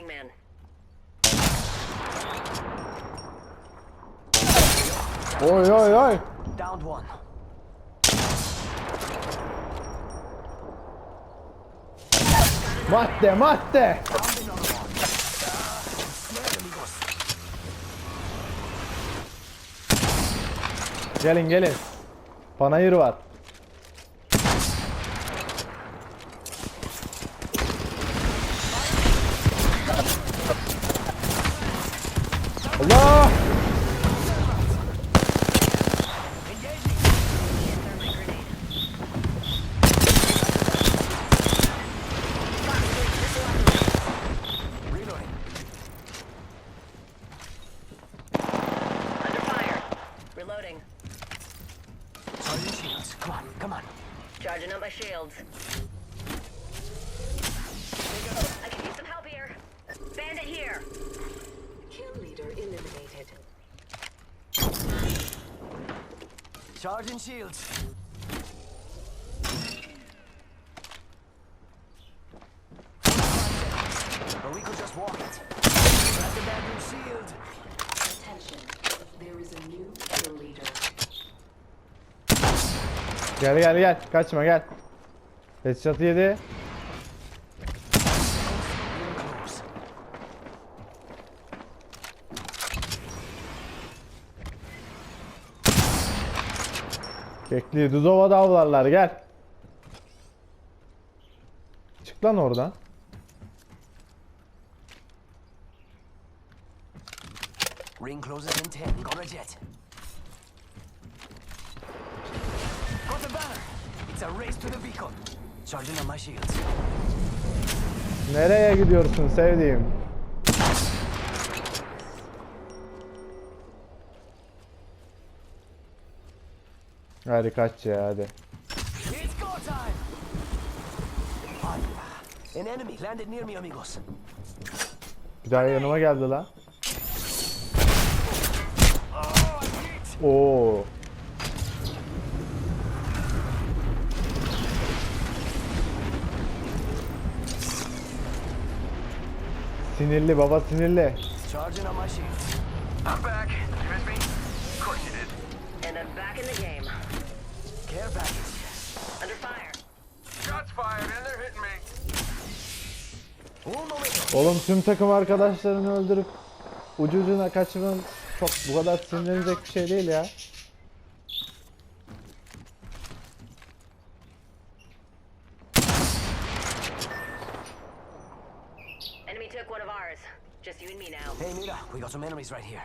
wingman. Oy oy oy. Downed one. Madde madde. Gelin gelin. Panayır var. Charging up my shields. I can use some help here. Bandit here. Kill leader eliminated. Charging shields. Or we could just walk it. Grab the bamboo shield. Gel gel gel. Kaçma gel. Headshot yedi. Kekli Dudova da avlarlar gel. Çık lan oradan. Ring closes in 10. Got a jet. It's a race to the beacon. Charging on my shields. Nereye gidiyorsun sevdiğim? Hadi kaç ya hadi. It's go time! An enemy landed near me, amigos. Bir daha yanıma geldi lan. Oh! Oo. Sinirli baba sinirli. Charging on my shields. I'm back. You miss me? Of course you did. And I'm back in the game. Care package. Under fire. Shots fired and they're hitting me. Un momento. Oğlum tüm takım arkadaşlarını öldürüp ucu ucuna kaçırman çok bu kadar sinirlenecek bir şey değil ya. Took one of ours. Just you and me now. Hey, Mira, we got some enemies right here.